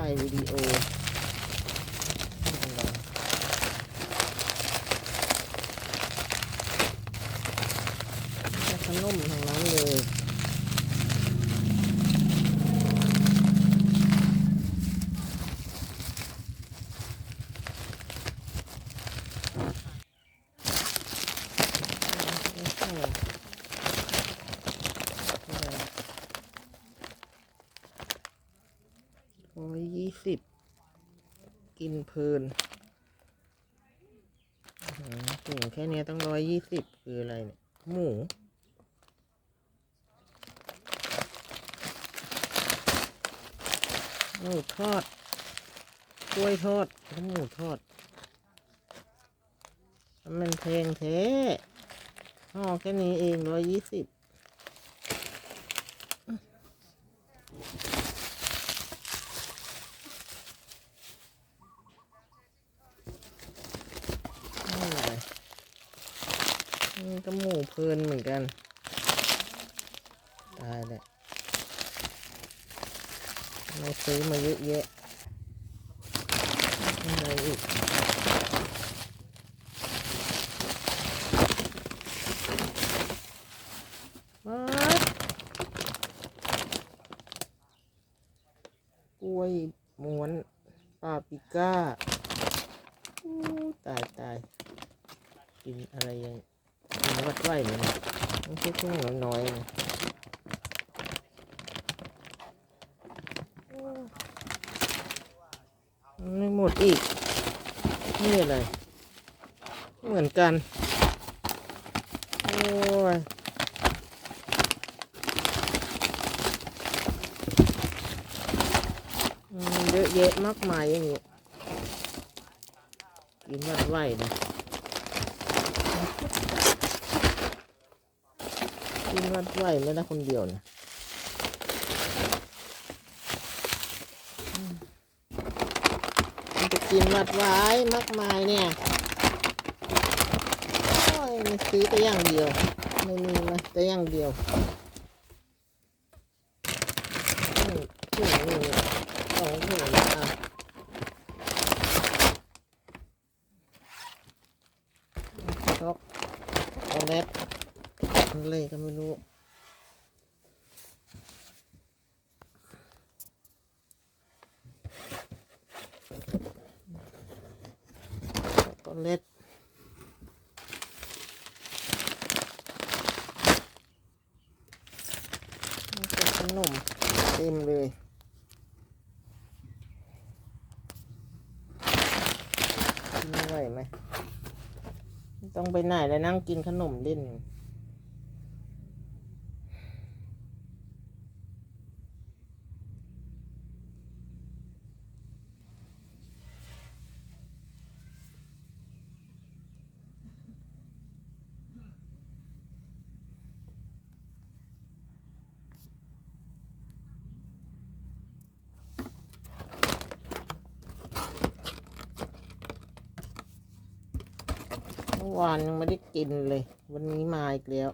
tired of the ร้อยยี่สิบกินเพลินอ๋อหือถุงแค่นี้ต้องร้อยยี่สิบคืออะไรเนี่ย หมูหมูทอดกล้วยทอดแล้วหมูทอด มันแพงแท้ห่อแค่นี้เองร้อยยี่สิบอะไรนี่ ก็หมูเพลินเหมือนกัน ตายและทำไม่ซื้อมาเยอะแยะอะไรอีกว้ากล้วยม้วนปาปิก้าตายตายกินอะไรยัง กินวัดไหวเลยนะไม่ใช่ช่วงน้อยๆนะอู้ไม่หมดอีก นี่อะไร เหมือนกัน โอ้ยเยอะแยะมากมายอย่างนี้กินวัดไหวนะ กินวัดไหวไม่ได้คนเดียวนะมันจะกินวัดไหวมากมายเนี่ยโอ้ยมันซื้อแต่อย่างเดียวไม่มีมาแต่อย่างเดียวอืมถุงนี่เนี่ยสองถุงอะช็อกโกแลต อะไรก็ไม่รู้ช็อกโกแลตนี่เป็นขนมเต็มเลยไม่ไหวไหม ต้องไปไหนแล้วนั่งกินขนมเล่น เมื่อวานยังไม่ได้กินเลย วันนี้มาอีกแล้ว